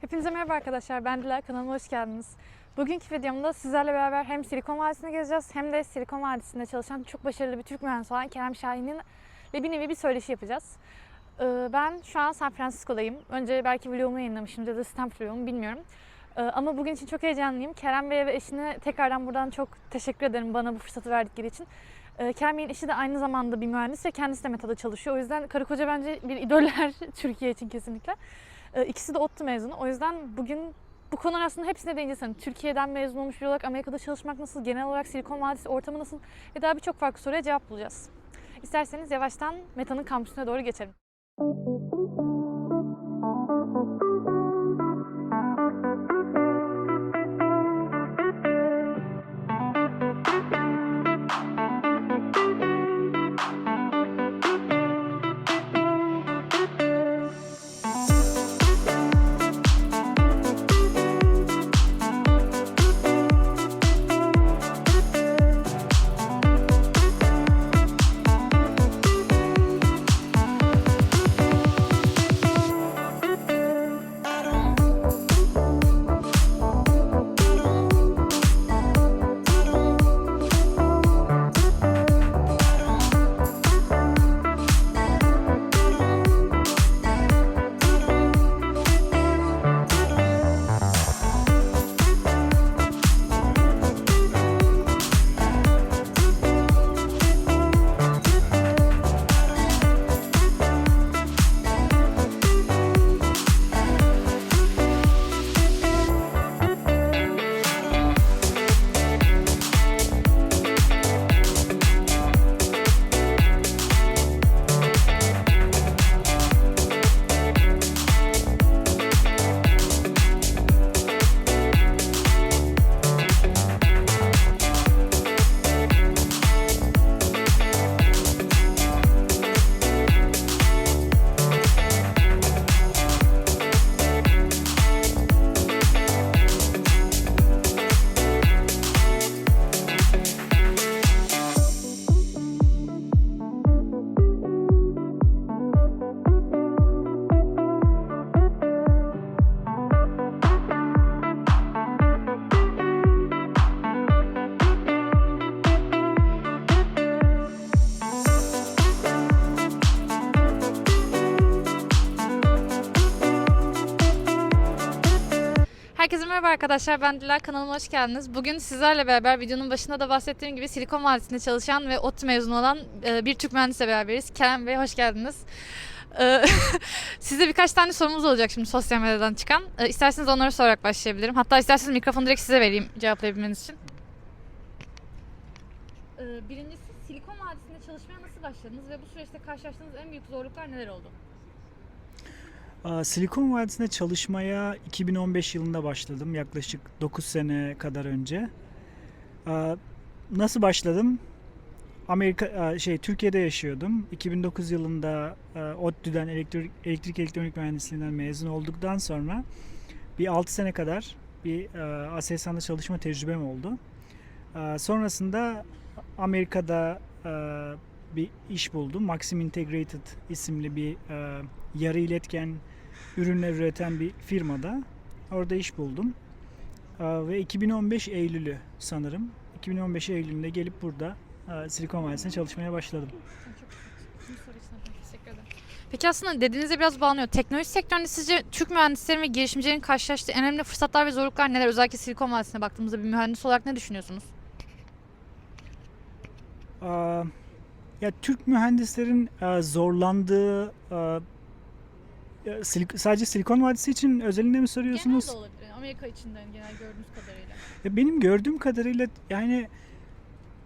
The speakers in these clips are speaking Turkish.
Hepinize merhaba arkadaşlar. Ben Dila. Kanalıma hoş geldiniz. Bugünkü videomda sizlerle beraber hem Silikon Vadisi'ni gezeceğiz hem de Silikon Vadisi'nde çalışan çok başarılı bir Türk mühendisi olan Kerem Şahin'in ile bir nevi bir söyleşi yapacağız. Ee, Ben şu an San Francisco'dayım. Önce belki vlogumu yayınlamışımdır ya da Stanford vlogumu bilmiyorum. Ee, Ama bugün için çok heyecanlıyım. Kerem Bey'e ve eşine tekrardan buradan çok teşekkür ederim bana bu fırsatı verdikleri için. Ee, Kerem Bey'in eşi de aynı zamanda bir mühendis ve kendisi de Meta'da çalışıyor. O yüzden karı koca bence bir idoller Türkiye için kesinlikle. Ee, İkisi de ODTÜ mezunu. O yüzden bugün bu konular aslında hepsine değineceğiz. Hani Türkiye'den mezun olmuş biri olarak Amerika'da çalışmak nasıl, genel olarak Silikon Vadisi ortamı nasıl ve daha birçok farklı soruya cevap bulacağız. İsterseniz yavaştan Meta'nın kampüsüne doğru geçelim. Herkese merhaba arkadaşlar. Ben Dila. Kanalıma hoş geldiniz. Bugün sizlerle beraber videonun başında da bahsettiğim gibi Silikon Vadisi'nde çalışan ve ODTÜ mezunu olan e, bir Türk mühendisle beraberiz. Kerem Bey hoş geldiniz. E, Size birkaç tane sorumuz olacak şimdi sosyal medyadan çıkan. E, İsterseniz onları sorarak başlayabilirim. Hatta isterseniz mikrofonu direkt size vereyim cevaplayabilmeniz için. Birincisi Silikon Vadisi'nde çalışmaya nasıl başladınız ve bu süreçte karşılaştığınız en büyük zorluklar neler oldu? Silikon Vadisi'nde çalışmaya 2015 yılında başladım. Yaklaşık 9 sene kadar önce. Nasıl başladım? Amerika şey Türkiye'de yaşıyordum. 2009 yılında ODTÜ'den elektrik, elektrik elektronik mühendisliğinden mezun olduktan sonra bir 6 sene kadar bir Aselsan'da çalışma tecrübem oldu. Sonrasında Amerika'da bir iş buldum. Maxim Integrated isimli bir yarı iletken ürünler üreten bir firmada. Orada iş buldum. Ve 2015 Eylül'ü sanırım. 2015 Eylül'ünde gelip burada Silikon Vadisi'nde çalışmaya başladım. Peki aslında dediğinize biraz bağlanıyor. Teknoloji sektöründe sizce Türk mühendislerin ve girişimcilerin karşılaştığı en önemli fırsatlar ve zorluklar neler? Özellikle Silikon Vadisi'ne baktığımızda bir mühendis olarak ne düşünüyorsunuz? Aa, Ya Türk mühendislerin zorlandığı ya Silik- sadece Silikon Vadisi için özelinde mi soruyorsunuz? olabilir. Amerika içinden genel gördüğünüz kadarıyla. Ya benim gördüğüm kadarıyla yani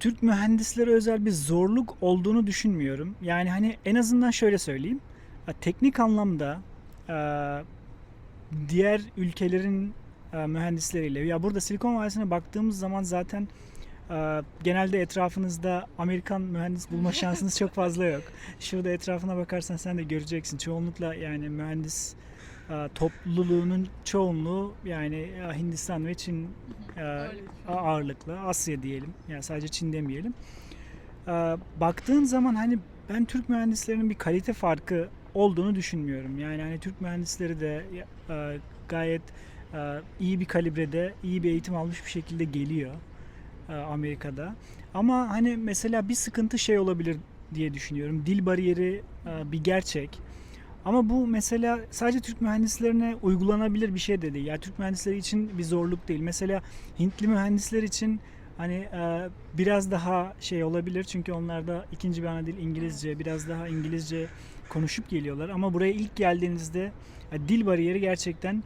Türk mühendislere özel bir zorluk olduğunu düşünmüyorum. Yani hani en azından şöyle söyleyeyim. Ya Teknik anlamda e, diğer ülkelerin e, mühendisleriyle ya burada Silikon Vadisi'ne baktığımız zaman zaten genelde etrafınızda Amerikan mühendis bulma şansınız çok fazla yok. Şurada etrafına bakarsan sen de göreceksin. Çoğunlukla yani mühendis e, topluluğunun çoğunluğu yani e, Hindistan ve Çin e, ağırlıklı Asya diyelim. Yani sadece Çin demeyelim. Baktığın zaman hani ben Türk mühendislerinin bir kalite farkı olduğunu düşünmüyorum. Yani hani Türk mühendisleri de gayet iyi bir kalibrede, iyi bir eğitim almış bir şekilde geliyor Amerika'da. Ama hani mesela bir sıkıntı şey olabilir diye düşünüyorum. Dil bariyeri e, bir gerçek. Ama bu mesela sadece Türk mühendislerine uygulanabilir bir şey de değil. Yani Türk mühendisleri için bir zorluk değil. Mesela Hintli mühendisler için hani e, biraz daha şey olabilir çünkü onlarda ikinci bir ana dil İngilizce, biraz daha İngilizce konuşup geliyorlar. Ama buraya ilk geldiğinizde e, dil bariyeri gerçekten e,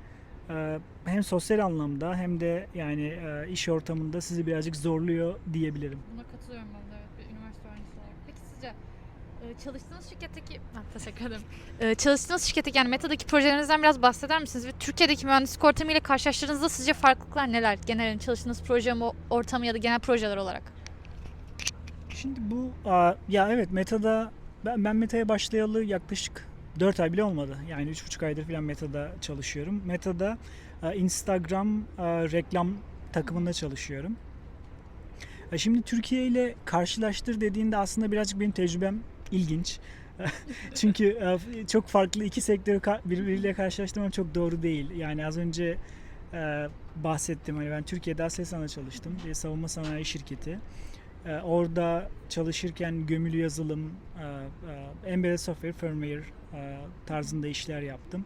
hem sosyal anlamda hem de yani e, iş ortamında sizi birazcık zorluyor diyebilirim. Buna katılıyorum ben de evet bir üniversite öğrencisi olarak. Peki sizce e, çalıştığınız şirketteki... Ha, teşekkür ederim. E, çalıştığınız şirketteki yani Meta'daki projelerinizden biraz bahseder misiniz? Ve Türkiye'deki mühendislik ortamı ile karşılaştırdığınızda sizce farklılıklar neler? Genel çalıştığınız proje ortamı ya da genel projeler olarak? Şimdi bu ya evet Meta'da ben, ben Meta'ya başlayalı yaklaşık 4 ay bile olmadı. Yani 3,5 aydır falan Meta'da çalışıyorum. Meta'da e, Instagram e, reklam takımında çalışıyorum. E, Şimdi Türkiye ile karşılaştır dediğinde aslında birazcık benim tecrübem ilginç. Çünkü çok farklı iki sektörü birbiriyle karşılaştırmam çok doğru değil. Yani az önce bahsettim. Hani ben Türkiye'de Aselsan'da çalıştım. Bir savunma sanayi şirketi. E, orada çalışırken gömülü yazılım, e, e, embedded software, firmware e, tarzında işler yaptım.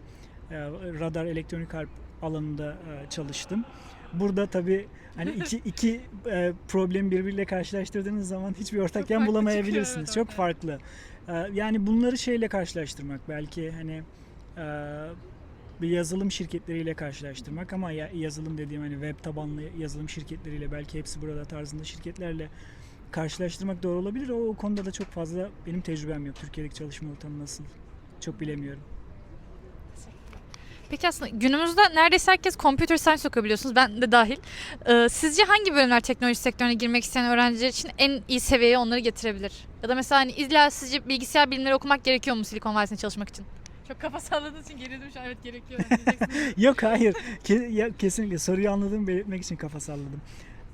E, radar, elektronik harp alanında e, çalıştım. Burada tabii hani iki, iki e, problemi birbiriyle karşılaştırdığınız zaman hiçbir ortak yan bulamayabilirsiniz. Çok farklı. E, yani bunları şeyle karşılaştırmak belki hani e, bir yazılım şirketleriyle karşılaştırmak ama ya, yazılım dediğim hani web tabanlı yazılım şirketleriyle belki hepsi burada tarzında şirketlerle karşılaştırmak doğru olabilir. O, o konuda da çok fazla benim tecrübem yok. Türkiye'deki çalışma ortamı nasıl çok bilemiyorum. Peki aslında günümüzde neredeyse herkes computer science okuyabiliyorsunuz. Ben de dahil. Ee, sizce hangi bölümler teknoloji sektörüne girmek isteyen öğrenciler için en iyi seviyeye onları getirebilir? Ya da mesela hani illa sizce bilgisayar bilimleri okumak gerekiyor mu Silikon Vadisi'nde çalışmak için? Çok kafa salladığın için gerildim şu an evet gerekiyor Yok hayır. Ke- ya, kesinlikle soruyu anladığımı belirtmek için kafa salladım.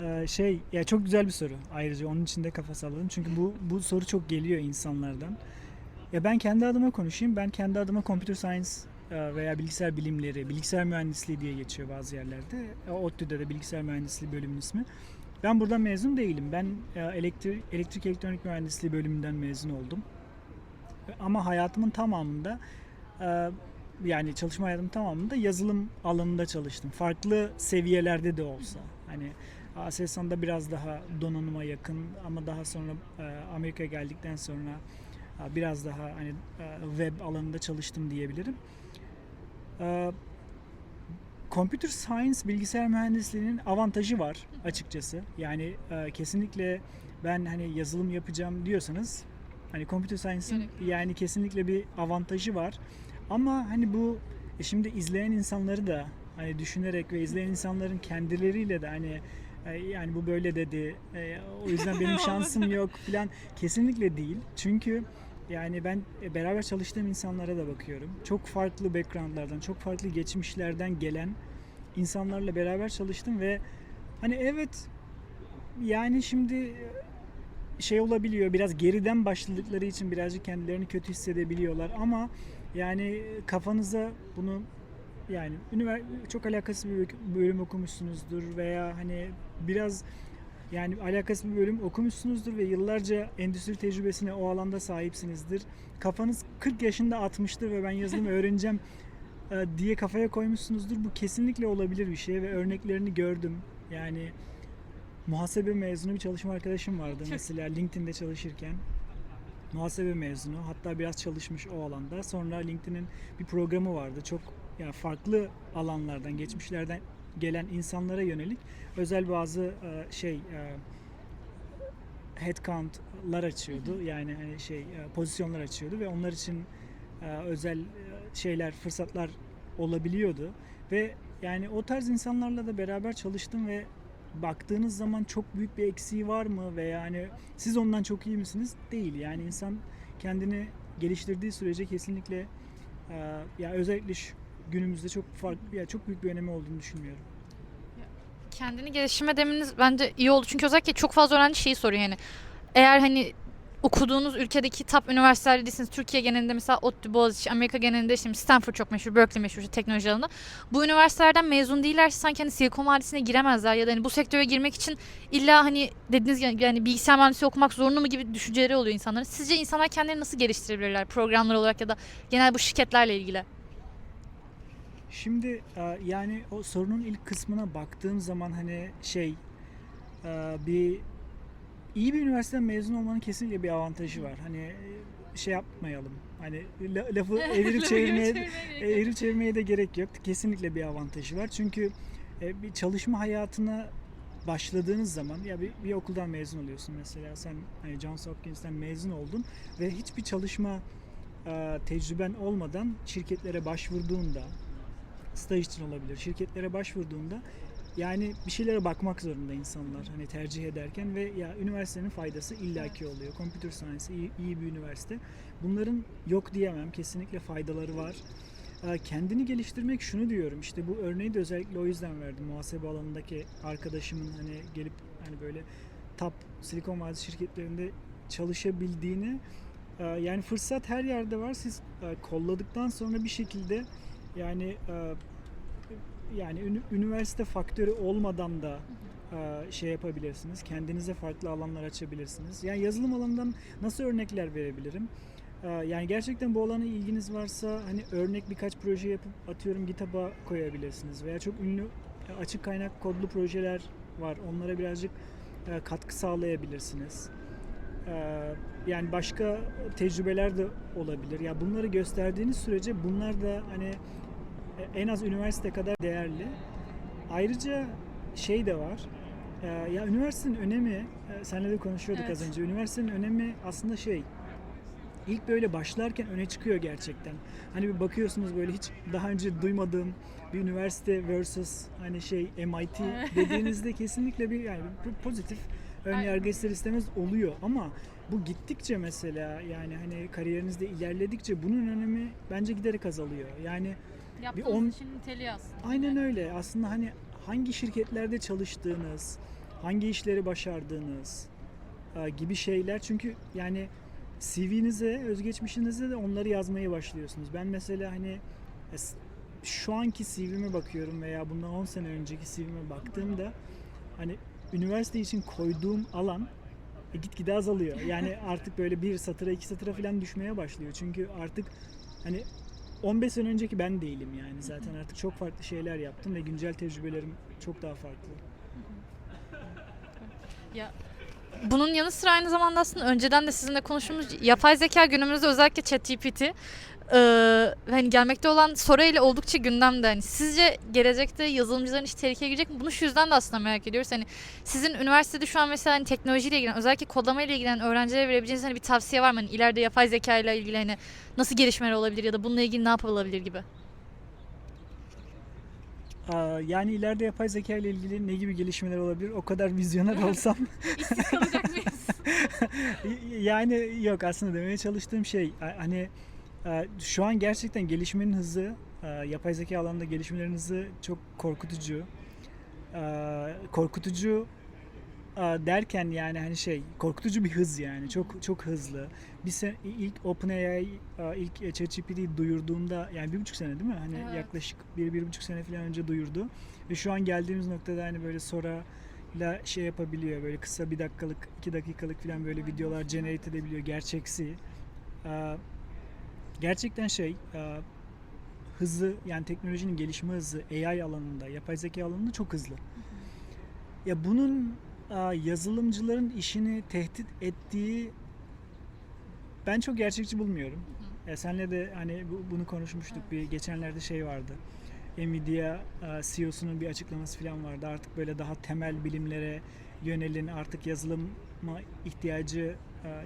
Ee, şey ya çok güzel bir soru. Ayrıca onun için de kafa salladım. Çünkü bu bu soru çok geliyor insanlardan. Ya ben kendi adıma konuşayım. Ben kendi adıma computer science e, veya bilgisayar bilimleri, bilgisayar mühendisliği diye geçiyor bazı yerlerde. E, ODTÜ'de de bilgisayar mühendisliği bölümünün ismi. Ben buradan mezun değilim. Ben e, elektrik, elektrik elektronik mühendisliği bölümünden mezun oldum. Ama hayatımın tamamında yani çalışma hayatımın tamamında yazılım alanında çalıştım. Farklı seviyelerde de olsa. Hani Aselsan'da biraz daha donanıma yakın ama daha sonra e, Amerika'ya geldikten sonra e, biraz daha hani e, web alanında çalıştım diyebilirim. Computer Science bilgisayar mühendisliğinin avantajı var açıkçası. Yani kesinlikle ben hani yazılım yapacağım diyorsanız hani Computer Science'ın yani kesinlikle bir avantajı var. Ama hani bu şimdi izleyen insanları da hani düşünerek ve izleyen insanların kendileriyle de hani yani bu böyle dedi e, o yüzden benim şansım yok falan kesinlikle değil. Çünkü yani ben e, beraber çalıştığım insanlara da bakıyorum. Çok farklı backgroundlardan, çok farklı geçmişlerden gelen insanlarla beraber çalıştım ve hani evet yani şimdi e, şey olabiliyor biraz geriden başladıkları için birazcık kendilerini kötü hissedebiliyorlar ama yani kafanıza bunu yani ünivers- çok alakası bir bölüm okumuşsunuzdur veya hani biraz yani alakası bir bölüm okumuşsunuzdur ve yıllarca endüstri tecrübesine o alanda sahipsinizdir. Kafanız 40 yaşında atmıştır ve ben yazılım öğreneceğim e, diye kafaya koymuşsunuzdur. Bu kesinlikle olabilir bir şey ve örneklerini gördüm. Yani muhasebe mezunu bir çalışma arkadaşım vardı Çok- mesela LinkedIn'de çalışırken. Muhasebe mezunu hatta biraz çalışmış o alanda. Sonra LinkedIn'in bir programı vardı. Çok yani farklı alanlardan, geçmişlerden gelen insanlara yönelik özel bazı e, şey e, headcount'lar açıyordu. Yani hani şey pozisyonlar açıyordu ve onlar için özel şeyler, fırsatlar olabiliyordu ve yani o tarz insanlarla da beraber çalıştım ve baktığınız zaman çok büyük bir eksiği var mı veya yani siz ondan çok iyi misiniz? Değil. Yani insan kendini geliştirdiği sürece kesinlikle ya özellikle şu günümüzde çok farklı ya çok büyük bir önemi olduğunu düşünmüyorum. Kendini geliştirme demeniz bence iyi oldu. Çünkü özellikle çok fazla öğrenci şeyi soruyor yani. Eğer hani okuduğunuz ülkedeki top üniversitelerde değilsiniz. Türkiye genelinde mesela ODTÜ, Boğaziçi, Amerika genelinde şimdi Stanford çok meşhur, Berkeley meşhur işte teknoloji alanında. Bu üniversitelerden mezun değillerse sanki hani Silikon Vadisi'ne giremezler ya da hani bu sektöre girmek için illa hani dediğiniz gibi yani bilgisayar mühendisliği okumak zorunlu mu gibi düşünceleri oluyor insanların. Sizce insanlar kendilerini nasıl geliştirebilirler programlar olarak ya da genel bu şirketlerle ilgili? Şimdi e, yani o sorunun ilk kısmına baktığım zaman hani şey e, bir iyi bir üniversiteden mezun olmanın kesinlikle bir avantajı var. Hani e, şey yapmayalım. Hani la- lafı evirip çevirmeye evirip çevirmeye de gerek yok. Kesinlikle bir avantajı var. Çünkü bir çalışma hayatına başladığınız zaman ya bir, bir okuldan mezun oluyorsun mesela sen hani Johns Hopkins'ten mezun oldun ve hiçbir çalışma tecrüben olmadan şirketlere başvurduğunda staj için olabilir. Şirketlere başvurduğunda yani bir şeylere bakmak zorunda insanlar hani tercih ederken ve ya üniversitenin faydası illaki oluyor. Computer Science iyi, iyi bir üniversite. Bunların yok diyemem. Kesinlikle faydaları var. Ee, Kendini geliştirmek şunu diyorum işte bu örneği de özellikle o yüzden verdim. Muhasebe alanındaki arkadaşımın hani gelip hani böyle top Silikon Vadisi şirketlerinde çalışabildiğini e, yani fırsat her yerde var. Siz e, kolladıktan sonra bir şekilde yani e, yani üniversite faktörü olmadan da e, şey yapabilirsiniz. Kendinize farklı alanlar açabilirsiniz. Yani yazılım alanından nasıl örnekler verebilirim? E, Yani gerçekten bu alana ilginiz varsa hani örnek birkaç proje yapıp atıyorum GitHub'a koyabilirsiniz veya çok ünlü açık kaynak kodlu projeler var. Onlara birazcık e, katkı sağlayabilirsiniz. E, Yani başka tecrübeler de olabilir. Ya bunları gösterdiğiniz sürece bunlar da hani e, en az üniversite kadar değerli. Ayrıca şey de var. e, Ya üniversitenin önemi, e, seninle de konuşuyorduk az Evet. önce. Üniversitenin önemi aslında şey, ilk böyle başlarken öne çıkıyor gerçekten. Hani bir bakıyorsunuz böyle hiç daha önce duymadığım bir üniversite versus hani şey MIT dediğinizde kesinlikle bir yani bir pozitif ön yargı ister istemez oluyor ama bu gittikçe mesela yani hani kariyerinizde ilerledikçe bunun önemi bence giderek azalıyor. Yani Yaptığınız on- işin niteliği aslında. Aynen öyle. Aslında hani hangi şirketlerde çalıştığınız, hangi işleri başardığınız e, gibi şeyler. Çünkü yani CV'nize, özgeçmişinize de onları yazmaya başlıyorsunuz. Ben mesela hani e, şu anki CV'me bakıyorum veya bundan 10 sene önceki CV'me baktığımda hani üniversite için koyduğum alan e, gitgide azalıyor. Yani artık böyle bir satıra iki satıra falan düşmeye başlıyor. Çünkü artık hani 15 sene önceki ben değilim yani zaten artık çok farklı şeyler yaptım ve güncel tecrübelerim çok daha farklı. Bunun yanı sıra aynı zamanda aslında önceden de sizinle konuştuğumuz yapay zeka günümüzde özellikle ChatGPT e, hani gelmekte olan soru ile oldukça gündemde. Hani sizce gelecekte yazılımcıların işi tehlikeye girecek mi? Bunu şu yüzden de aslında merak ediyoruz. Hani sizin üniversitede şu an mesela hani teknolojiyle ilgilenen, özellikle kodlama ile ilgilenen öğrencilere verebileceğiniz hani bir tavsiye var mı? Hani ileride yapay zeka ile ilgili hani nasıl gelişmeler olabilir ya da bununla ilgili ne yapılabilir gibi. Aa, Yani ileride yapay zeka ile ilgili ne gibi gelişmeler olabilir? O kadar vizyoner olsam İşsiz kalacak mıyız? yani yok aslında demeye çalıştığım şey hani şu an gerçekten gelişmenin hızı, e, yapay zeka alanında gelişmelerin hızı çok korkutucu. E, Korkutucu e, derken yani hani şey korkutucu bir hız yani çok çok hızlı. Bir sene ilk OpenAI e, ilk ChatGPT'yi duyurduğunda yani bir buçuk sene değil mi? Hani Evet. yaklaşık bir bir buçuk sene falan önce duyurdu ve şu an geldiğimiz noktada hani böyle Sora ile şey yapabiliyor böyle kısa bir dakikalık iki dakikalık falan böyle videolar generate edebiliyor gerçeksi Ee, gerçekten şey e, hızı yani teknolojinin gelişme hızı AI alanında yapay zeka alanında çok hızlı ya bunun e, yazılımcıların işini tehdit ettiği ben çok gerçekçi bulmuyorum. Ya senle de hani bu- bunu konuşmuştuk. Bir geçenlerde şey vardı. Nvidia e, CEO'sunun bir açıklaması falan vardı. Artık böyle daha temel bilimlere yönelin. Artık yazılıma ihtiyacı e,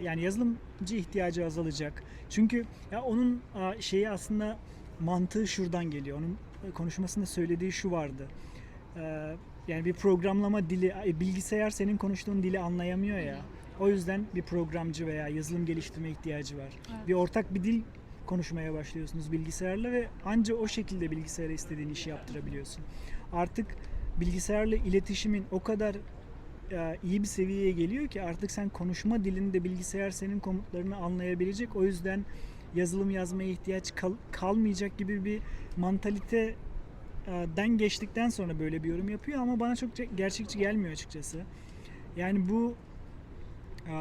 yani yazılımcı ihtiyacı azalacak. Çünkü ya onun e, şeyi aslında mantığı şuradan geliyor. Onun konuşmasında söylediği şu vardı. E, Yani bir programlama dili, e, bilgisayar senin konuştuğun dili anlayamıyor ya. O yüzden bir programcı veya yazılım geliştirme ihtiyacı var. Evet. Bir ortak bir dil konuşmaya başlıyorsunuz bilgisayarla ve anca o şekilde bilgisayara istediğin işi yaptırabiliyorsun. Artık bilgisayarla iletişimin o kadar iyi bir seviyeye geliyor ki artık sen konuşma dilinde bilgisayar senin komutlarını anlayabilecek. O yüzden yazılım yazmaya ihtiyaç kal- kalmayacak gibi bir mantalite e, den geçtikten sonra böyle bir yorum yapıyor ama bana çok gerçekçi gelmiyor açıkçası. Yani bu e,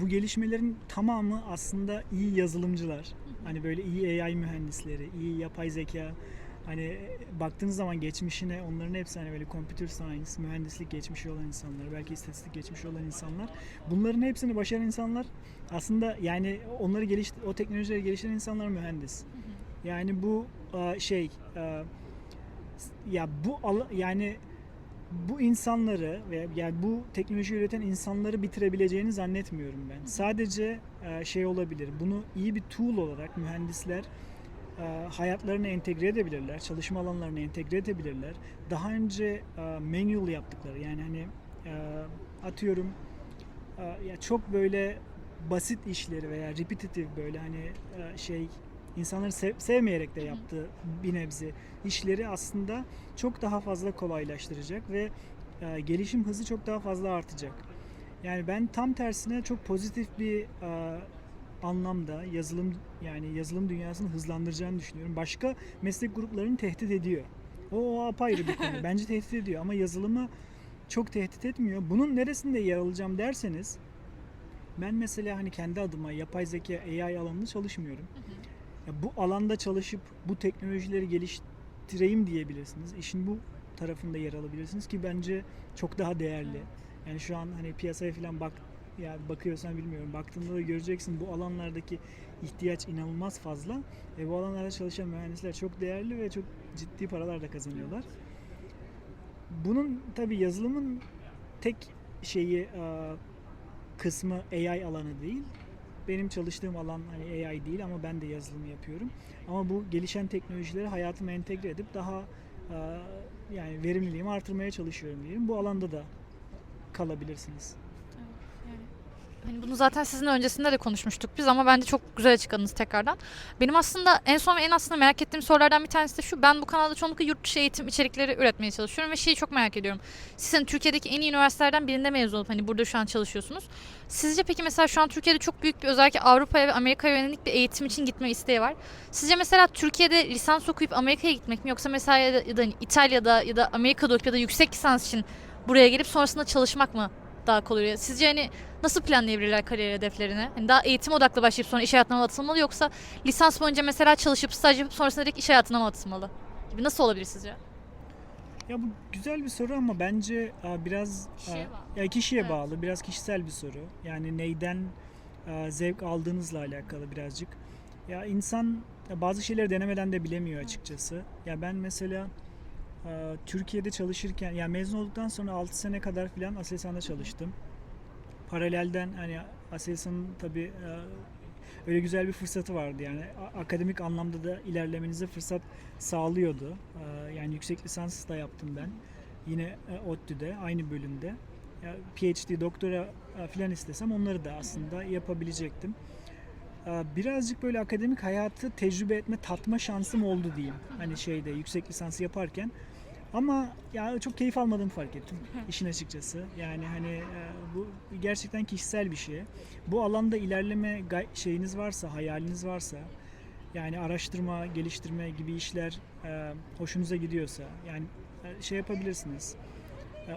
bu gelişmelerin tamamı aslında iyi yazılımcılar. Hani böyle iyi AI mühendisleri, iyi yapay zeka. Hani e, baktığınız zaman geçmişine onların hepsi hani böyle computer science, mühendislik geçmişi olan insanlar, belki istatistik geçmişi olan insanlar. Bunların hepsini başaran insanlar aslında yani onları geliş o teknolojileri geliştiren insanlar mühendis. Yani bu e, şey e, ya bu yani bu insanları ve yani bu teknoloji üreten insanları bitirebileceğini zannetmiyorum ben. Sadece şey olabilir. Bunu iyi bir tool olarak mühendisler e, hayatlarına entegre edebilirler, çalışma alanlarına entegre edebilirler. Daha önce e, manual yaptıkları yani hani e, atıyorum ya çok böyle basit işleri veya repetitive böyle hani şey insanların sev- sevmeyerek de yaptığı bir nebze işleri aslında çok daha fazla kolaylaştıracak ve e, gelişim hızı çok daha fazla artacak. Yani ben tam tersine çok pozitif bir e, anlamda yazılım yani yazılım dünyasını hızlandıracağını düşünüyorum. Başka meslek gruplarını tehdit ediyor. O, o apayrı bir konu. Bence tehdit ediyor ama yazılımı çok tehdit etmiyor. Bunun neresinde yer alacağım derseniz ben mesela hani kendi adıma yapay zeka AI alanında çalışmıyorum. Ya bu alanda çalışıp bu teknolojileri geliştireyim diyebilirsiniz. İşin bu tarafında yer alabilirsiniz ki bence çok daha değerli. Yani şu an hani piyasaya falan bak ya bakıyorsan bilmiyorum. Baktığında da göreceksin bu alanlardaki ihtiyaç inanılmaz fazla. E bu alanlarda çalışan mühendisler çok değerli ve çok ciddi paralar da kazanıyorlar. Bunun tabi yazılımın tek şeyi e, kısmı AI alanı değil. Benim çalıştığım alan hani AI değil ama ben de yazılım yapıyorum. Ama bu gelişen teknolojileri hayatıma entegre edip daha e, yani verimliliğimi artırmaya çalışıyorum diyelim. Bu alanda da kalabilirsiniz. Hani bunu zaten sizin öncesinde de konuşmuştuk biz ama bence çok güzel açıkladınız tekrardan. Benim aslında en son ve en aslında merak ettiğim sorulardan bir tanesi de şu. Ben bu kanalda çoğunlukla yurt dışı eğitim içerikleri üretmeye çalışıyorum ve şeyi çok merak ediyorum. Sizin Türkiye'deki en iyi üniversitelerden birinde mezun olup hani burada şu an çalışıyorsunuz. Sizce peki mesela şu an Türkiye'de çok büyük bir özellikle Avrupa'ya ve Amerika'ya yönelik bir eğitim için gitme isteği var. Sizce mesela Türkiye'de lisans okuyup Amerika'ya gitmek mi yoksa mesela ya da, ya da hani İtalya'da ya da Amerika'da okuyup ya da yüksek lisans için buraya gelip sonrasında çalışmak mı daha kolay oluyor? Sizce hani nasıl planlayabilirler kariyer hedeflerini? Hani daha eğitim odaklı başlayıp sonra iş hayatına mı atılmalı yoksa lisans boyunca mesela çalışıp staj yapıp sonrasında direkt iş hayatına mı atılmalı? Gibi nasıl olabilir sizce? Ya bu güzel bir soru ama bence e, biraz Kişiye e, bağlı. ya kişiye Evet. bağlı, biraz kişisel bir soru. Yani neyden e, zevk aldığınızla alakalı birazcık. Ya insan ya bazı şeyleri denemeden de bilemiyor açıkçası. Ya ben mesela Türkiye'de çalışırken ya mezun olduktan sonra 6 sene kadar filan Aselsan'da çalıştım. Paralelden hani Aselsan'ın tabii e, öyle güzel bir fırsatı vardı yani akademik anlamda da ilerlemenize fırsat sağlıyordu. E, yani yüksek lisans da yaptım ben. Yine e, ODTÜ'de aynı bölümde. PhD, doktora e, filan istesem onları da aslında yapabilecektim. E, Birazcık böyle akademik hayatı tecrübe etme, tatma şansım oldu diyeyim. Hani şeyde yüksek lisansı yaparken. Ama ya çok keyif almadığımı fark ettim işin açıkçası. Yani hani e, bu gerçekten kişisel bir şey. Bu alanda ilerleme şeyiniz varsa, hayaliniz varsa, yani araştırma, geliştirme gibi işler e, hoşunuza gidiyorsa, yani e, şey yapabilirsiniz.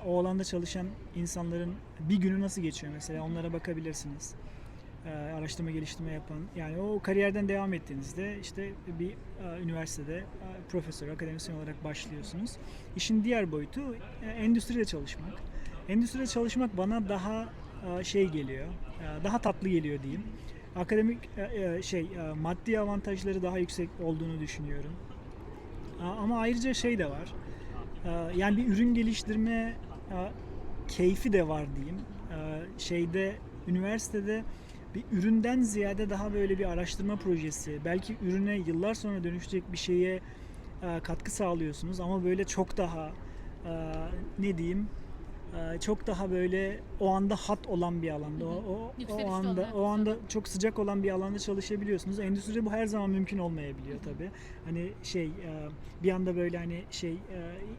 O alanda çalışan insanların bir günü nasıl geçiyor mesela onlara bakabilirsiniz. E, araştırma geliştirme yapan yani o kariyerden devam ettiğinizde işte bir e, üniversitede e, profesör, akademisyen olarak başlıyorsunuz. İşin diğer boyutu endüstride çalışmak. Endüstride çalışmak bana daha şey geliyor, daha tatlı geliyor diyeyim. Akademik şey maddi avantajları daha yüksek olduğunu düşünüyorum. Ama ayrıca şey de var. Yani bir ürün geliştirme keyfi de var diyeyim. Şeyde üniversitede bir üründen ziyade daha böyle bir araştırma projesi, belki ürüne yıllar sonra dönüşecek bir şeye e, katkı sağlıyorsunuz ama böyle çok daha e, ne diyeyim çok daha böyle o anda hat olan bir alanda, o, o, Yükselişte o olan, anda o anda çok sıcak olan bir alanda çalışabiliyorsunuz. Endüstride bu her zaman mümkün olmayabiliyor tabii. Hani şey e, bir anda böyle hani şey e,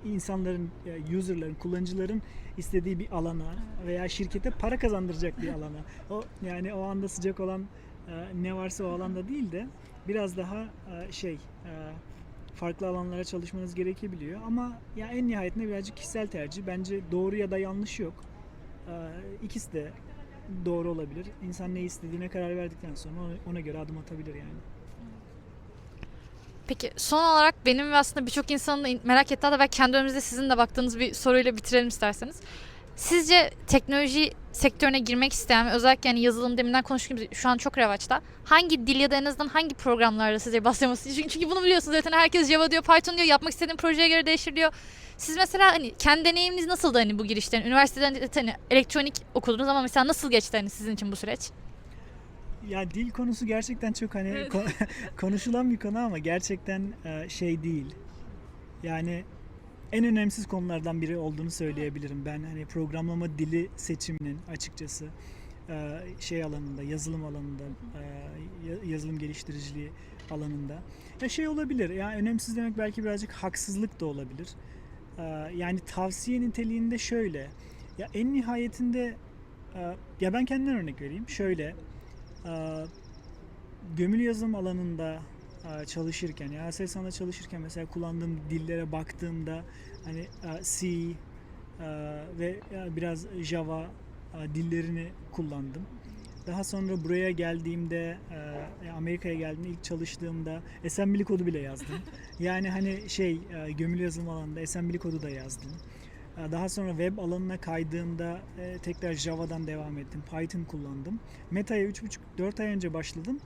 insanların, e, user'ların, kullanıcıların istediği bir alana veya şirkete para kazandıracak bir alana. O yani o anda sıcak olan ne varsa o alanda değil de biraz daha şey farklı alanlara çalışmanız gerekebiliyor ama ya en nihayetinde birazcık kişisel tercih. Bence doğru ya da yanlış yok. E, ikisi de doğru olabilir. İnsan ne istediğine karar verdikten sonra ona, göre adım atabilir yani. Peki son olarak benim ve aslında birçok insanın merak ettiği belki kendi önümüzde sizin de baktığınız bir soruyla bitirelim isterseniz. Sizce teknoloji sektörüne girmek isteyen ve özellikle yani yazılım deminden konuştuğumuz gibi şu an çok revaçta. Hangi dil ya da en azından hangi programlarla sizce başlaması? Çünkü, çünkü bunu biliyorsunuz zaten herkes Java diyor, Python diyor, yapmak istediğin projeye göre değişir diyor. Siz mesela hani kendi deneyiminiz nasıldı hani bu girişten? Üniversiteden de hani elektronik okudunuz ama mesela nasıl geçti hani sizin için bu süreç? Ya dil konusu gerçekten çok hani Evet. ko- konuşulan bir konu ama gerçekten e, şey değil. Yani en önemsiz konulardan biri olduğunu söyleyebilirim. Ben hani programlama dili seçiminin açıkçası e, şey alanında, yazılım alanında, e, ya- yazılım geliştiriciliği alanında. Ya şey olabilir. Yani önemsiz demek belki birazcık haksızlık da olabilir. E, Yani tavsiye niteliğinde şöyle. Ya en nihayetinde ya ben kendimden örnek vereyim. Şöyle gömülü yazılım alanında çalışırken ya Aselsan'da çalışırken mesela kullandığım dillere baktığımda hani e, C e, ve e, biraz Java dillerini kullandım. Daha sonra buraya geldiğimde, Amerika'ya geldiğimde ilk çalıştığımda assembly kodu bile yazdım. yani hani şey gömülü yazılım alanında assembly kodu da yazdım. Daha sonra web alanına kaydığımda tekrar Java'dan devam ettim. Python kullandım. Meta'ya 3,5-4 ay önce başladım.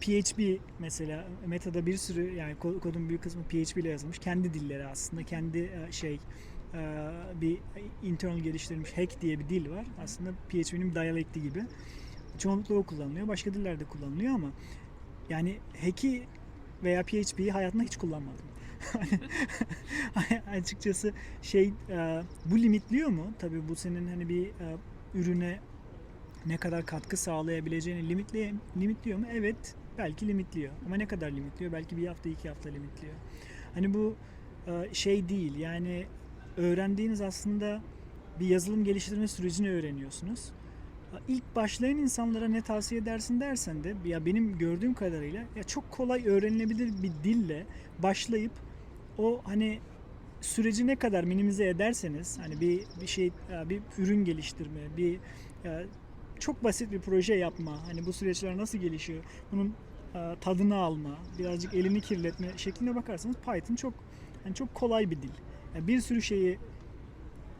PHP mesela Meta'da bir sürü yani ko- kodun büyük kısmı PHP ile yazılmış. Kendi dilleri aslında. Kendi e, şey e, bir internal geliştirilmiş Hack diye bir dil var. Aslında PHP'nin bir dialekti gibi. Çoğunlukla o kullanılıyor. Başka dillerde kullanılıyor ama yani Hack'i veya PHP'yi hayatımda hiç kullanmadım. Açıkçası şey e, bu limitliyor mu? Tabii bu senin hani bir ürüne ne kadar katkı sağlayabileceğini limitle, limitliyor mu? Evet, belki limitliyor. Ama ne kadar limitliyor? Belki bir hafta, iki hafta limitliyor. Hani bu e, şey değil. Yani öğrendiğiniz aslında bir yazılım geliştirme sürecini öğreniyorsunuz. İlk başlayan insanlara ne tavsiye edersin dersen de ya benim gördüğüm kadarıyla ya çok kolay öğrenilebilir bir dille başlayıp o hani süreci ne kadar minimize ederseniz hani bir bir şey bir ürün geliştirme, bir çok basit bir proje yapma, hani bu süreçler nasıl gelişiyor, bunun e, tadını alma, birazcık elini kirletme şeklinde bakarsanız Python çok yani çok kolay bir dil. Yani bir sürü şeyi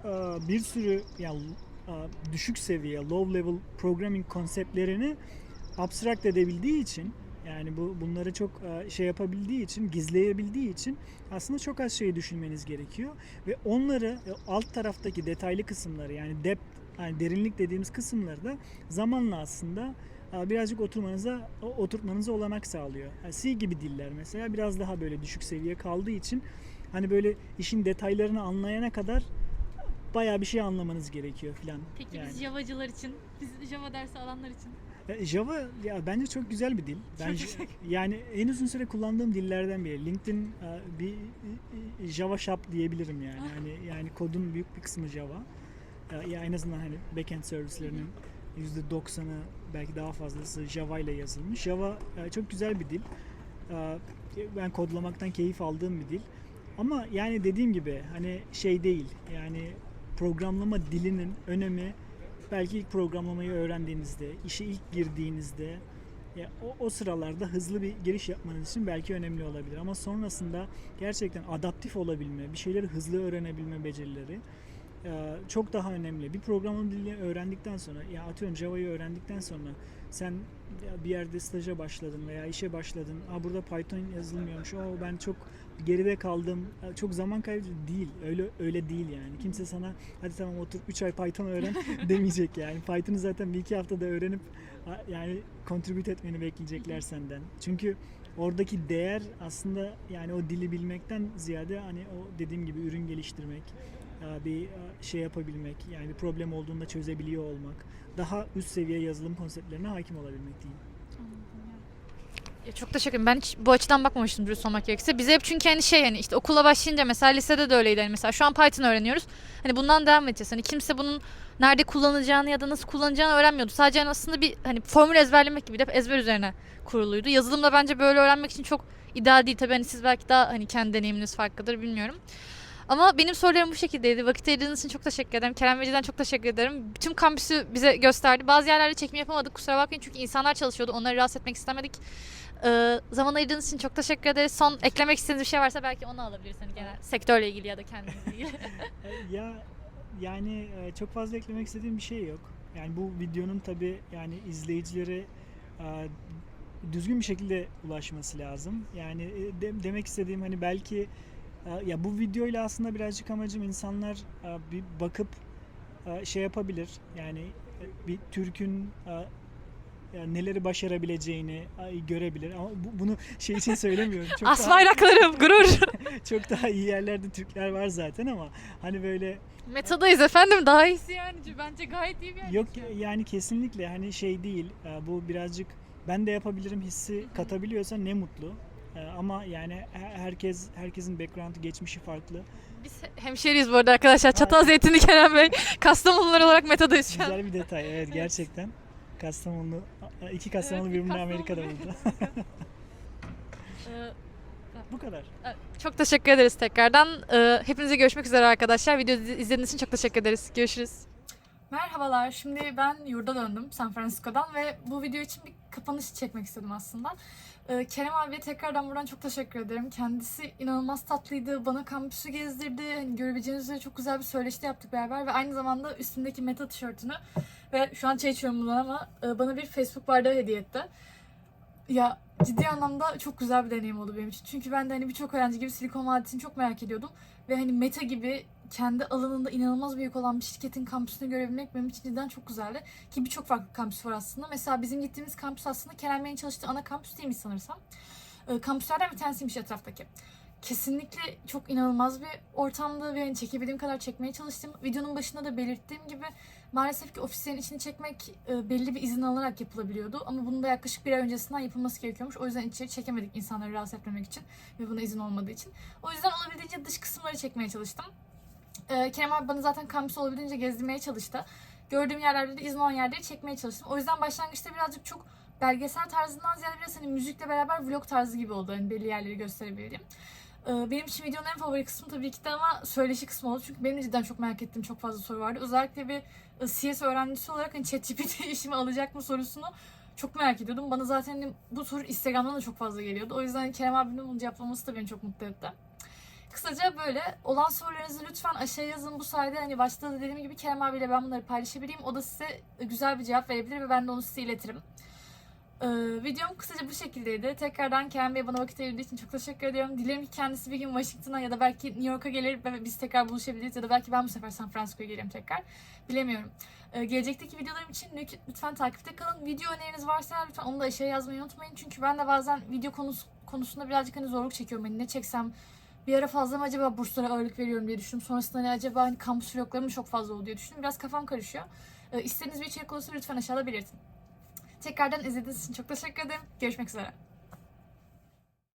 e, bir sürü yani e, düşük seviye, low level programming konseptlerini abstract edebildiği için yani bu bunları çok e, şey yapabildiği için, gizleyebildiği için aslında çok az şey düşünmeniz gerekiyor ve onları e, alt taraftaki detaylı kısımları yani depth yani derinlik dediğimiz kısımları da zamanla aslında e, birazcık oturmanıza oturtmanıza olanak sağlıyor. Yani C gibi diller mesela biraz daha böyle düşük seviye kaldığı için hani böyle işin detaylarını anlayana kadar bayağı bir şey anlamanız gerekiyor filan. Peki yani. biz Java'cılar için, biz Java dersi alanlar için E, Java ya bence çok güzel bir dil. Ben yani en uzun süre kullandığım dillerden biri. LinkedIn e, bir e, Java shop diyebilirim yani. Ah. Yani yani kodun büyük bir kısmı Java. E, Ya en azından hani backend servislerinin %90'ı belki daha fazlası Java ile yazılmış. Java e, çok güzel bir dil. E, Ben kodlamaktan keyif aldığım bir dil. Ama yani dediğim gibi hani şey değil. Yani programlama dilinin önemi belki ilk programlamayı öğrendiğinizde, işe ilk girdiğinizde ya o, o sıralarda hızlı bir giriş yapmanız için belki önemli olabilir. Ama sonrasında gerçekten adaptif olabilme, bir şeyleri hızlı öğrenebilme becerileri çok daha önemli. Bir programlama dilini öğrendikten sonra, ya atıyorum Java'yı öğrendikten sonra sen bir yerde staja başladın veya işe başladın. Aa burada Python yazılmıyormuş. O ben çok geride kaldım. Ya Çok zaman kaybı değil. Öyle öyle değil yani. Kimse sana hadi tamam otur 3 ay Python öğren demeyecek yani. Python'ı zaten bir iki haftada öğrenip yani contribute etmeni bekleyecekler senden. Çünkü oradaki değer aslında yani o dili bilmekten ziyade hani o dediğim gibi ürün geliştirmek, bir e, şey yapabilmek, yani bir problem olduğunda çözebiliyor olmak, daha üst seviye yazılım konseptlerine hakim olabilmek diyeyim. Ya çok teşekkür ederim. Ben hiç bu açıdan bakmamıştım dürüst olmak gerekirse. Bize hep çünkü hani şey hani işte okula başlayınca mesela lisede de öyleydi. Hani mesela şu an Python öğreniyoruz. Hani bundan devam edeceğiz. Hani kimse bunun nerede kullanılacağını ya da nasıl kullanacağını öğrenmiyordu. Sadece hani aslında bir hani formül ezberlemek gibi de ezber üzerine kuruluydu. Yazılım da bence böyle öğrenmek için çok ideal değil. Tabii hani siz belki daha hani kendi deneyiminiz farklıdır bilmiyorum. Ama benim sorularım bu şekildeydi. Vakit ayırdığınız için çok teşekkür ederim. Kerem Veci'den çok teşekkür ederim. Tüm kampüsü bize gösterdi. Bazı yerlerde çekim yapamadık kusura bakmayın çünkü insanlar çalışıyordu. Onları rahatsız etmek istemedik. Ee, zaman ayırdığınız için çok teşekkür ederiz. Son eklemek istediğiniz bir şey varsa belki onu alabiliriz. Hani genel sektörle ilgili ya da kendinizle ilgili. Ya yani e, çok fazla eklemek istediğim bir şey yok. Yani bu videonun tabi yani izleyicilere e, düzgün bir şekilde ulaşması lazım. Yani e, de- demek istediğim hani belki ya bu videoyla aslında birazcık amacım insanlar e, bir bakıp e, şey yapabilir. Yani e, bir Türk'ün yani neleri başarabileceğini görebilir ama bu- bunu şey için söylemiyorum. Çok As bayraklarım, gurur. çok daha iyi yerlerde Türkler var zaten ama hani böyle Metadayız efendim. Daha iyisi yani. Bence gayet iyi bir yer. Yok yani kesinlikle hani şey değil bu birazcık ben de yapabilirim hissi katabiliyorsa ne mutlu. E, Ama yani he- herkes herkesin background'ı geçmişi farklı. Biz hemşeriyiz bu arada arkadaşlar. Çatal Zeytinli Kerem Bey. Kastamonular olarak metadayız şu an. Güzel bir detay evet, gerçekten. Kastamonu iki Kastamonu Evet, birbirine Amerika'da buldu. Ee, bu kadar. Çok teşekkür ederiz tekrardan. Ee, hepinize görüşmek üzere arkadaşlar. Videoyu izlediğiniz için çok teşekkür ederiz. Görüşürüz. Merhabalar. Şimdi ben yurda döndüm San Francisco'dan ve bu video için bir kapanış çekmek istedim aslında. Ee, Kerem abiye tekrardan buradan çok teşekkür ederim. Kendisi inanılmaz tatlıydı. Bana kampüsü gezdirdi. Hani görebileceğiniz üzere çok güzel bir söyleşi de yaptık beraber ve aynı zamanda üstündeki meta tişörtünü ve şu an çay içiyorum bundan ama e, bana bir Facebook bardağı hediye etti. Ya ciddi anlamda çok güzel bir deneyim oldu benim için. Çünkü ben de hani birçok öğrenci gibi Silikon Vadisi'ni çok merak ediyordum. Ve hani Meta gibi kendi alanında inanılmaz büyük olan bir şirketin kampüsünü görebilmek benim için cidden çok güzeldi. Ki birçok farklı kampüs var aslında. Mesela bizim gittiğimiz kampüs aslında Kerem Bey'in çalıştığı ana kampüs değilmiş sanırsam. Ee, kampüslerden bir tanesiymiş etraftaki. Kesinlikle çok inanılmaz bir ortamdı ve hani çekebildiğim kadar çekmeye çalıştım. Videonun başında da belirttiğim gibi maalesef ki ofislerin içini çekmek e, belli bir izin alarak yapılabiliyordu. Ama bunun da yaklaşık bir ay öncesinden yapılması gerekiyormuş. O yüzden içeri çekemedik insanları rahatsız etmemek için ve buna izin olmadığı için. O yüzden olabildiğince dış kısımları çekmeye çalıştım. Ee, Kerem abi bana zaten kampüs olabildiğince gezdirmeye çalıştı. Gördüğüm yerlerde de izin olan yerleri çekmeye çalıştım. O yüzden başlangıçta birazcık çok belgesel tarzından ziyade biraz hani müzikle beraber vlog tarzı gibi oldu. Hani belli yerleri gösterebildiğim. Ee, benim için videonun en favori kısmı tabii ki de ama söyleşi kısmı oldu. Çünkü benim de cidden çok merak ettiğim çok fazla soru vardı. Özellikle bir e, CS öğrencisi olarak hani ChatGPT işimi alacak mı sorusunu çok merak ediyordum. Bana zaten hani bu soru Instagram'dan da çok fazla geliyordu. O yüzden Kerem abinin bunu cevaplaması da beni çok mutlu etti. Kısaca böyle. Olan sorularınızı lütfen aşağıya yazın. Bu sayede hani başta da dediğim gibi Kerem abiyle ben bunları paylaşabileyim. O da size güzel bir cevap verebilir ve ben de onu size iletirim. Ee, videom kısaca bu şekildeydi. Tekrardan Kerem Bey bana vakit ayırdığı için çok teşekkür ediyorum. Dilerim ki kendisi bir gün Washington'a ya da belki New York'a gelir ve biz tekrar buluşabiliriz ya da belki ben bu sefer San Francisco'ya gelirim tekrar. Bilemiyorum. Ee, gelecekteki videolarım için lütfen- takipte kalın. Video öneriniz varsa lütfen onu da aşağıya yazmayı unutmayın. Çünkü ben de bazen video konusu, konusunda birazcık hani zorluk çekiyorum. Hani ne çeksem bir ara fazla mı acaba burslara ağırlık veriyorum diye düşündüm. Sonrasında hani acaba hani kampüs vloglarım mı çok fazla oldu diye düşündüm. Biraz kafam karışıyor. İstediğiniz bir içerik olursa lütfen aşağıda belirtin. Tekrardan izlediğiniz için çok teşekkür ederim. Görüşmek üzere.